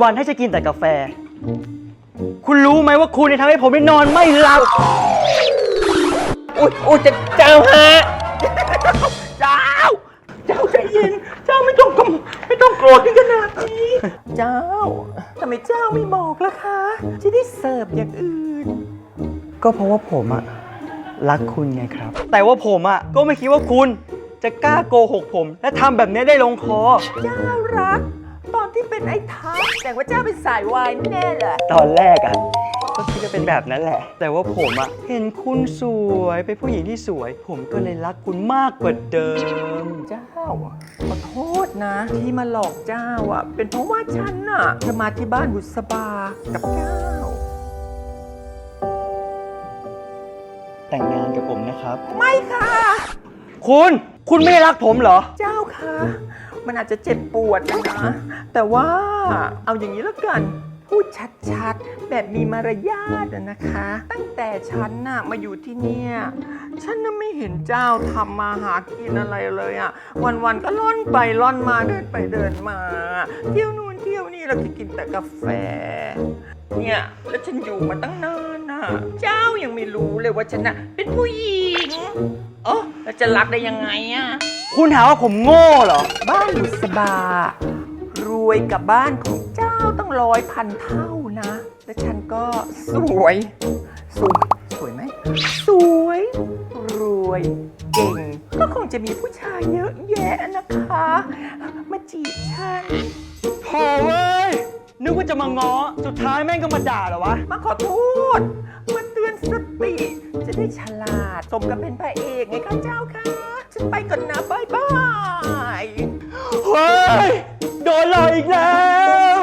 วันๆให้จะกินแต่กาแฟ คุณรู้ไหมว่าคุณเนี่ยทำให้ผมได้นอนไม่หลับ อุ้ยอุ้ยจะเจ้าฮะ เจ้า เจ้าใจเย็น เจ้าไม่ต้องกำไม่ต้องโกรธถึงขนาดนี้ เจ้าทำไมเจ้าไม่บอกล่ะคะ จะได้เสิร์ฟอย่างอื่น ก็เพราะว่าผมอะรักคุณไงครับ แต่ว่าผมอะก็ไม่คิดว่าคุณจะกล้าโกหกผม และทำแบบนี้ได้ลงคอ เจ้ารัก ตอนที่เป็นไอ้ทัพแต่ว่าเจ้าเป็นสายวายแน่เลยตอนแรกอะก็คิดว่าเป็นแบบนั้นแหละ แต่ว่าผมอะเห็นคุณสวย เป็นผู้หญิงที่สวย ผมก็เลยรักคุณมากกว่าเดิม เจ้าขอโทษนะ ที่มาหลอกเจ้าอะเป็นเพราะว่าฉันน่ะจะมาที่บ้านบุษบากับเจ้า แต่งงานกับผมนะครับ ไม่ค่ะ คุณ คุณไม่รักผมเหรอ เจ้าค่ะมันอาจจะเจ็บปวดนะแต่ว่าเอาอย่างนี้แล้วกัน พูดชัดๆ แบบมีมารยาทอะนะคะ ตั้งแต่ฉันน่ะมาอยู่ที่เนี่ย ฉันน่ะไม่เห็นเจ้าทำมาหากินอะไรเลยอะวันๆก็ล่อนไปล่อนมาเดินไปเดินมา เที่ยวนู่นเที่ยวนี่แล้วก็กินแต่กาแฟ เนี่ยแล้วฉันอยู่มาตั้งนานน่ะ เจ้ายังไม่รู้เลยว่าฉันน่ะเป็นผู้หญิง เอ๋อแล้วจะรักได้ยังไงอะคุณหาว่าผมโง่เหรอ บ้านบุษบา รวยกับบ้านของเจ้าต้องร้อยพันเท่านะ และฉันก็สวย สวย สวยไหม สวย รวย เก่ง ก็คงจะมีผู้ชายเยอะแยะนะคะ มาจีบฉัน โถ่เว้ย นึกว่าจะมาง้อ สุดท้ายแม่งก็มาด่าเหรอวะ มาขอโทษมาเตือน สติจะได้ฉลาด สมกับเป็นพระเอกไงคะเจ้าค่ะ ฉันไปก่อนนะบายบาย เฮ้ย โดนหลอกอีกแล้ว